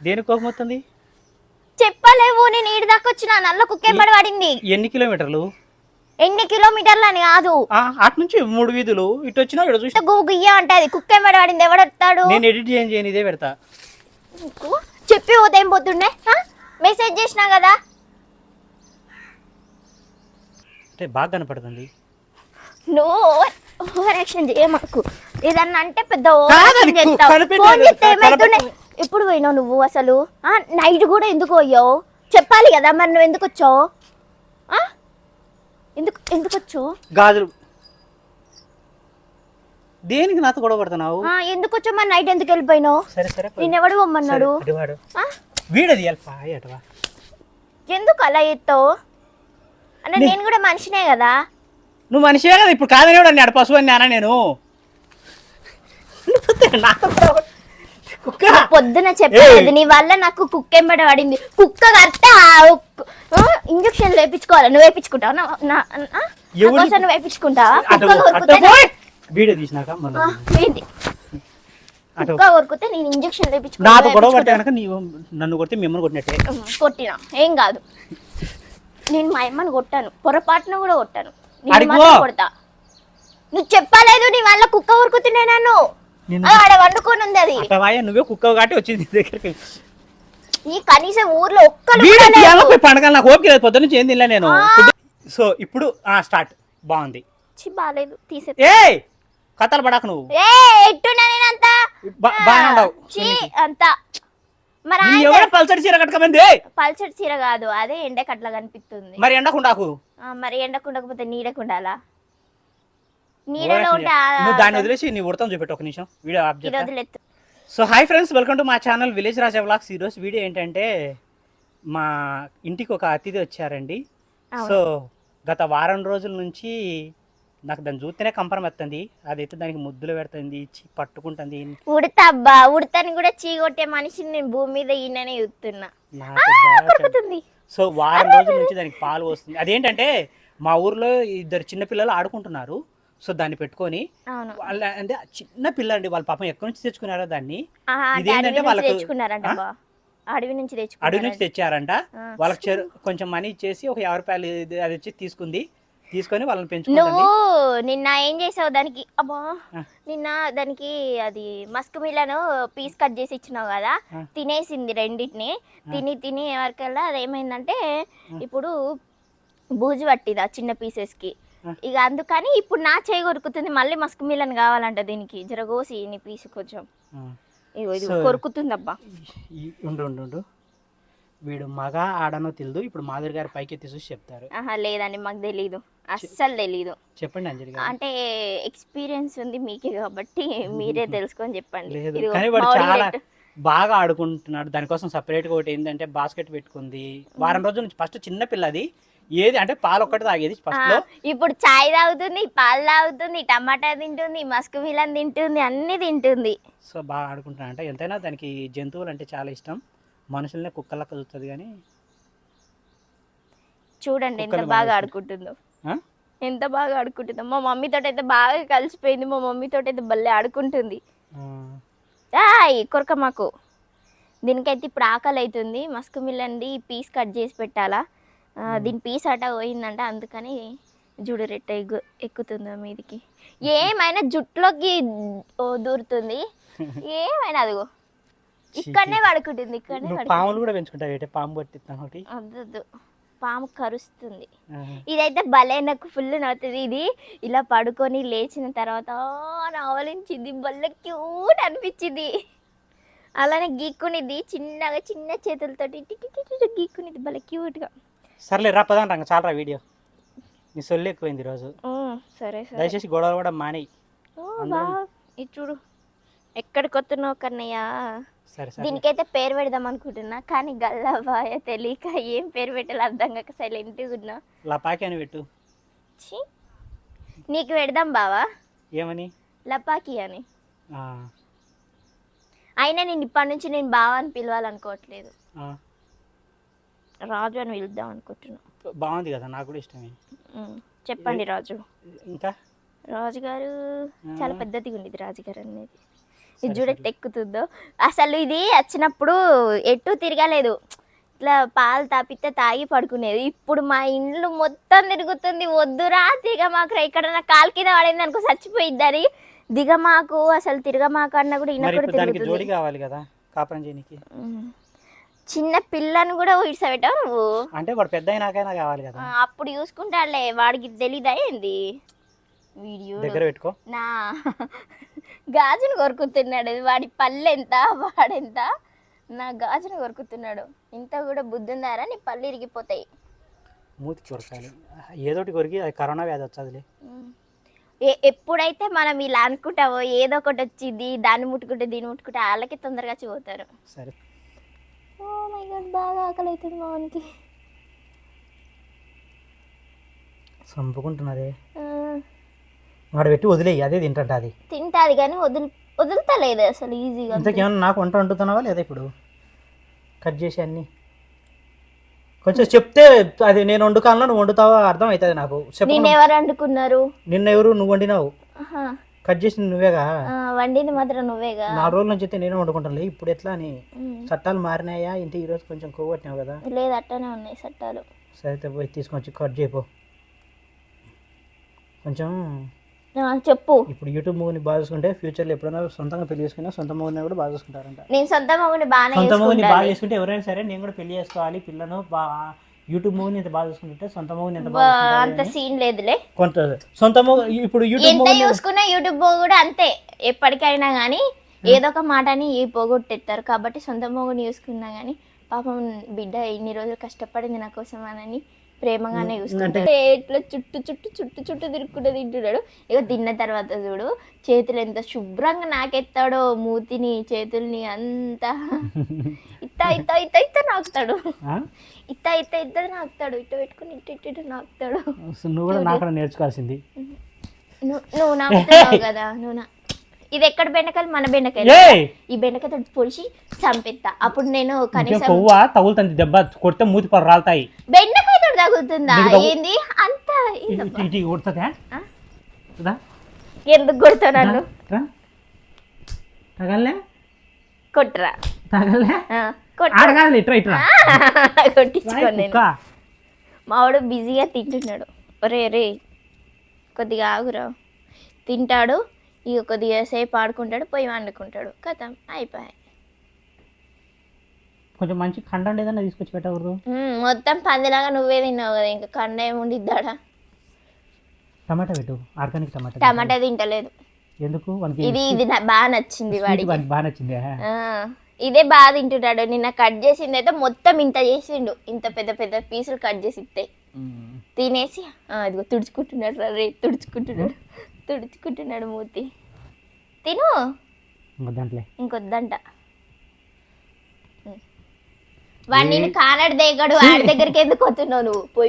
దేని కోపం వస్తుంది? చెప్పలేవు నేను ఈడి దాకా వచ్చిన. నల్ల కుక్కెంబడి పడింది ఎన్ని కిలోమీటర్లు? ఎన్ని కిలోమీటర్లు అని కాదు. ఆ, అటు నుంచి మూడు వీధులు. ఇటు వచ్చినా ఇక్కడ చూసి గుయ్య అంటది కుక్కెంబడి పడింది ఎవడెత్తాడు నేను ఎడిట్ చేయని చేయని ఇదే పెడతా. చెప్పి పోతే ఏం పోతుండే? మెసేజ్ చేసినా కదా? అంటే బాగా కనపడుతుంది. నువ్వు ఓవర్ యాక్షన్ చేయ మాకు ఏదన్నా అంటే పెద్ద అది ఓవర్ చేస్తావు. ఫోన్ చేస్తే. ఎప్పుడు పోయినావు నువ్వు అసలు? నైట్ కూడా ఎందుకు పోయావు? చెప్పాలి కదా మరి నువ్వు ఎందుకు వచ్చావు? ఆ? ఎందుకు ఎందుకు వచ్చావు? గాజులు. దేనికి నాతో గొడవ పడుతున్నావు? ఎందుకు వచ్చావు? మరి నైట్ ఎందుకు వెళ్ళిపోయినావు? సరే సరే నేను ఎవడు పొమ్మన్నాడు? వీడది ఎందుకు అలా చేస్తావు? అంటే నేను కూడా మనిషినే కదా. నువ్వు మనిషివే కదా ఇప్పుడు కాదని కూడా అన్నాడు పశువు అని అన్నా నేను నాతో పొద్దున చెప్పలేదు నీ వల్ల నాకు కుక్క ఎంబడి పడింది. కుక్క కట్ట ఇంజక్షన్ వేపించుకోవాలి. నువ్వు వేపించుకుంటావా? నువ్వు వేపించుకుంటావా? కుక్క. వీడియో తీసినాక కుక్క కొరుకుతే నేను ఇంజక్షన్ గొడవ పడితే కనుక నీవు నన్ను కొడితే మిమ్మల్ని కొట్టినట్టే. కొట్టినా. ఏం కాదు. నేను మా అమ్మని కొట్టాను. పొరపాటున కూడా కొట్టాను. కొడతా. నువ్వు చెప్పలేదు నీ వల్ల కుక్క కొరుకుతున్నా నన్ను. వండుకొని ఉంది అది. అటవాయ నువ్వే కుక్క కాబట్టి వచ్చింది దగ్గరికి. ఈ కనీసం ఊర్లో ఒక్కరు వీడియో కూడా లేరు. తీయాలా పోయి పండగ నాకు ఓపిక లేదు. పొద్దున్న నుంచి ఏం తినలే నేను. సో ఇప్పుడు స్టార్ట్. బాగుంది. చి బాలేదు తీసే ఏ కథలు పడకు నువ్వు. ఏ ఎట్టున్నా నేనంత? బా- బాగానే ఉండవు. చి అంత. మరి ఎవరో పల్సటి చీర కట్టుకోమంది? పల్చటి చీర కాదు. అదే ఎండకు అట్లా కనిపిస్తుంది. మరి ఎండకుండాకు? ఆ, మరి ఎండకుండకపోతే నీడకుండాలా నీడలో ఉంటే నువ్వు దాన్ని వదిలేసి నీ ఉడతాం చూపెట్టు ఒక నిమిషం. వీడియో ఆఫ్ చేస్తా. So hi friends welcome to మా ఛానల్ విలేజ్ రాజా వ్లాగ్స్. ఈరోజు వీడియో ఏంటంటే మా ఇంటికి ఒక అతిథి వచ్చారండి. సో గత వారం రోజుల నుంచి నాకు దాన్ని చూస్తేనే కంపరం ఎత్తుంది. అదైతే దానికి ముద్దులు పెడుతుంది చి- పట్టుకుంటుంది. ఉడతా అబ్బా ఉడతని కూడా చీగొట్టే మనిషిని నేను భూమి మీద ఈయననే చూస్తున్నా. నాకు బాగా కొరుకుతుంది సో వారం రోజుల నుంచి దానికి పాలు వస్తుంది అదేంటంటే మా ఊర్లో ఇద్దరు చిన్న పిల్లలు ఆడుకుంటున్నారు. సో దాన్ని పెట్టుకొని వాళ్ళ అంటే చిన్న పిల్ల అండి వాళ్ళ పాపం ఎక్కడి నుంచి తెచ్చుకున్నారో దాన్ని? ఇదేంటంటే అడవి నుంచి వాళ్ళకు- అడవి నుంచి అడవి నుంచి తెచ్చారంట. వాళ్ళకి కొంచెం మనీ ఇచ్చేసి ఒక యాభై రూపాయలు అది వచ్చి తీసుకుంది. తీసుకొని వాళ్ళని పెంచుకుంటుంది నువ్వు నిన్న ఏం చేసావు దానికి? అబ్బా. నిన్న దానికి అది మస్క్ మిల్లను పీస్ కట్ చేసి ఇచ్చినావు కదా. తినేసింది రెండింటిని. తిని తిని ఎవరికల్లా అది ఏమైందంటే ఇప్పుడు బూజు పట్టిది ఆ చిన్న పీసెస్కి. ఆ. ఇక అందుకని ఇప్పుడు నా చేయి కొరుకుతుంది మళ్ళీ మస్క్ మిల్లన్ కావాలంట దీనికి. జరగోసి నీ పీస్ కొంచెం. ఇగో ఇది కొరుకుతుంది అబ్బా ఉండు ఉండు ఉండు. వీడు మగ ఆడనో తెలియదు ఇప్పుడు మాధురి గారి పైకి ఎత్తి చూసి చెప్తారు. ఆహా లేదండి మాకు తెలీదు. అస్సలు తెలీదు. చెప్పండి అంజలి గారు. అంటే ఎక్స్పీరియన్స్ ఉంది మీకే కాబట్టి మీరే తెలుసుకొని చెప్పండి. లేదు కానీ వాడు చాలా. బాగా ఆడుకుంటున్నాడు. దానికోసం సపరేట్గా ఒకటి ఏంటంటే బాస్కెట్ పెట్టుకుంది. వారం రోజుల నుంచి ఫస్ట్ చిన్న పిల్లది. ఏది అంటే పాలు ఒక్కటి తాగేది ఫస్ట్లో. ఇప్పుడు చాయ్ తాగుతుంది పాలు తాగుతుంది టమాటా తింటుంది మస్క్ మిలన్ తింటుంది అన్ని తింటుంది. సో బాగా ఆడుకుంటున్నా అంటే ఎంతైనా దానికి జంతువులు అంటే చాలా ఇష్టం. మనుషుల్నే కుక్కలక్క చూస్తుంది కానీ చూడండి ఎంత బాగా ఆడుకుంటుందో? ఎంత బాగా ఆడుకుంటుందో. మా మమ్మీతో అయితే బాగా కలిసిపోయింది. మా మమ్మీతో అయితే భలే ఆడుకుంటుంది. కొరక మాకు. దీనికైతే ఇప్పుడు ఆకలి అవుతుంది మస్క్ మిల్లన్ది పీస్ కట్ చేసి పెట్టాలా? దీని పీస్ అట పోయిందంట అందుకని జుడు రెట్ట ఎగ్గు ఎక్కుతుందో మీదికి. ఏమైనా జుట్టులోకి దూరుతుంది? ఏమైనా అదిగో. ఇక్కడనే పడుకుంటుంది ఇక్కడనే పాములు కూడా పెంచుకుంటావు పాము పట్టిస్తాను ఒకటి? పాము కరుస్తుంది. ఇదైతే భలే నాకు ఫుల్ నవ్వుతుంది. ఇది ఇలా పడుకొని లేచిన తర్వాత నవలించింది భలే క్యూట్ అనిపించింది. అలానే గీక్కునిది చిన్నగా చిన్న చేతులతోటి గీక్కునిది భలే క్యూట్గా. సర్లే రా పదాం రంగ చాలా రా వీడియో. నీ సొల్లు ఎక్కువైంది ఈరోజు. సరే సరే. దయచేసి గొడవలు కూడా మానేయి. ఓ, బా ఇది చూడు. ఎక్కడికి వస్తున్నావు కన్నయ్య? సరే సరే. దీనికైతే పేరు పెడదాం అనుకుంటున్నా కానీ గల్లబాయ తెలియక ఏం పేరు పెట్టాలి అర్థం కాక సైలెంట్గా ఉన్నా. లపాకి అని పెట్టు. ఛీ. నీకు పెడదాం బావా? ఏమని? లపాకి అని. ఆ, అయినా నేను ఇప్పటి నుంచి నేను బావ అని పిలవాలనుకోవట్లేదు. ఆ, రాజు అని పిలుద్దాం అనుకుంటున్నా. బాగుంది కదా నాకు కూడా ఇష్టమే. చెప్పండి రాజు. ఇంకా? రాజు గారు చాలా పెద్దదిగా ఉండేది రాజు గారు అనేది. ఇది చూడట్టు ఎక్కుతుందో. అసలు ఇది వచ్చినప్పుడు ఎటు తిరగలేదు. ఇట్లా పాలు తాపితే తాగి పడుకునేది. ఇప్పుడు మా ఇండ్లు మొత్తం తిరుగుతుంది. వద్దురా దిగమాకరా. ఇక్కడ నా కాలు కింద పడింది అనుకో చచ్చిపోయిద్దని దిగమాకు అసలు తిరగమాకు అన్న కూడా ఈయన కూడా తిరుగుతుంది. కావాలి కదా కాపురం. చిన్న పిల్లను కూడా ఇడ్సబెట్టావు నువ్వు? అంటే వాడు పెద్ద అయినాకైనా కావాలి కదా. అప్పుడు చూసుకుంటాడులే వాడికి తెలీదా ఏంది? వీడియో దగ్గర పెట్టుకో. నా. గాజును కొరుకుతున్నాడు. వాడి పళ్ళు ఎంత వాడెంత నా గాజును కొరుకుతున్నాడు. ఇంత కూడా బుద్ధి ఉందారా నీ పళ్ళు ఇరిగిపోతాయి. మూతి కొరకాలి ఏదోటి కొరికి అది కరోనా వ్యాధి వచ్చేదిలే. ఏ- ఎప్పుడైతే మనం ఇలా అనుకుంటావో ఏదో ఒకటి వచ్చింది దాన్ని ముట్టుకుంటే దీన్ని ముట్టుకుంటే వాళ్ళకి తొందరగా చిపోతారు సరే. ఓ మై గాడ్ బాగా ఆకలి అవుతుంది మామనికి చంపుకుంటున్నదే వాడు పెట్టి వదిలేయి అదే తింటంట అది. తింటాది కానీ వదులు వదులుతలేదు అసలు ఈజీగా. ఇంతకేమన్నా నాకు వంట వండుతున్నావా లేదా ఇప్పుడు? కట్ చేసి అన్ని. కొంచెం చెప్తే అది నేను వండుకాలను నువ్వు వండుతావా అర్థం అవుతుంది నాకు. నేను ఎవరు వండుకున్నారు? నిన్న ఎవరు నువ్వు వండినావు. కట్ చేసి నువ్వేగా? ఆ, వండింది మాత్రం నువ్వేగా? నాలుగు రోజుల నుంచి అయితే నేనే వండుకుంటాను ఇప్పుడు ఎట్లా అని. చట్టాలు మారినాయా? ఇంటి ఈరోజు కొంచెం కొవ్వట్టినావు కదా? లేదు అట్టనే ఉన్నాయి చట్టాలు. సరే అయితే పోయి తీసుకొచ్చి కట్ చేయపో. కొంచెం ఆ, చెప్పు. ఇప్పుడు యూట్యూబ్ మూవీని బాగా చూసుకుంటే ఫ్యూచర్లో ఎప్పుడైనా సొంతంగా పెళ్ళి చేసుకున్నా సొంత మూవీని కూడా బాగా చూసుకుంటారంట. నేను సొంత మగుని బాగానే సొంత మూవీని బాగా చేసుకుంటే ఎవరైనా సరే నేను కూడా పెళ్ళి చేసుకోవాలి పిల్లను బాగా యూట్యూబ్ మూవీని ఎంత బాగా చూసుకుంటే సొంత మూవీని ఎంత బాగా అంత అని సీన్ లేదులే. కొంత సొంత మూవీ ఇప్పుడు యూట్యూబ్ ఎంత మూవీ చూసుకున్నా యూట్యూబ్ కూడా అంతే. ఎప్పటికైనా కానీ ఏదో ఒక మాటని పోగొట్టేస్తారు కాబట్టి సొంత మొగుని చూసుకున్నా కానీ పాపం బిడ్డ ఇన్ని రోజులు కష్టపడింది నా కోసం అని ప్రేమగానే చూసుకుంటాడు ఇట్లా చుట్టు చుట్టు చుట్టు చుట్టూ తిరుక్కుంటూ తింటున్నాడు. ఇక తిన్న తర్వాత చూడు చేతులు ఎంత శుభ్రంగా నాకెత్తాడో మూతిని చేతుల్ని అంతా. ఇత్త ఇత్త ఇత్త ఇత్త నాకుతాడు. ఇత్త ఇత్త ఇత్త నాకుతాడు. ఇట్ట పెట్టుకుని ఇట్ట ఇట్ట ఇట్ట నాకుతాడు. నువ్వు కూడా నాకు నేర్చుకోవాల్సింది. నువ్వు నాకుతున్నావు కదా నువ్వు నా ఇది ఎక్కడ బెండకాయలు? మన బెండకాయలు. ఈ బెండకాయ పొడిచి చంపెత్తా. అప్పుడు నేను కనీసం కొవ్వ? తగులుతుంది దెబ్బ. కొడితే మూతి పొర రాలుతాయి. బెండకాయతో తగులుతుందా? నీకు తగు- ఏంది? అంత ఇటు కొడుతుందా? ఎందుకు కొడతావు నన్ను. తగలే కొట్టరా. తగలే ఆ, కొట్ట. ఆడగాలి ఇట్రా ఇట్రా కొట్టించుకోను నేను. కుక్క. మావాడు బిజీగా తింటున్నాడు. ఒరే రే కొద్దిగా ఆగురా. తింటాడు ఇక కొద్దిగా సేపు ఆడుకుంటాడు పోయి వండుకుంటాడు. కథం. అయిపోయాయి. కొంచెం మంచి కండం ఏదన్నా తీసుకొచ్చి పెట్టకూడదు. మ్మ్, మొత్తం పందిలాగా నువ్వే తిన్నావు కదా ఇంకా కండ ఏముండిద్దాడా టమాటా పెట్టు ఆర్గానిక్ టమాటా. టమాటా తింటలేదు. ఎందుకు? ఇది ఇది బాగా నచ్చింది వాడికి. బాగా నచ్చింది ఇదే బాగా తింటున్నాడు నిన్న కట్ చేసింది అయితే మొత్తం ఇంత చేసిండు. ఇంత పెద్ద పెద్ద పీసులు కట్ చేసి ఇస్తే తినేసి ఆ, ఇదిగో తుడుచుకుంటున్నాడు రా తుడుచుకుంటున్నాడు. తుడుచుకుంటున్నాడు మూతి. తిను. ఇంకొద్దంట. వాడు నేను కానడు దేగాడు వాడి దగ్గరికి ఎందుకు వస్తున్నావు నువ్వు? పోయి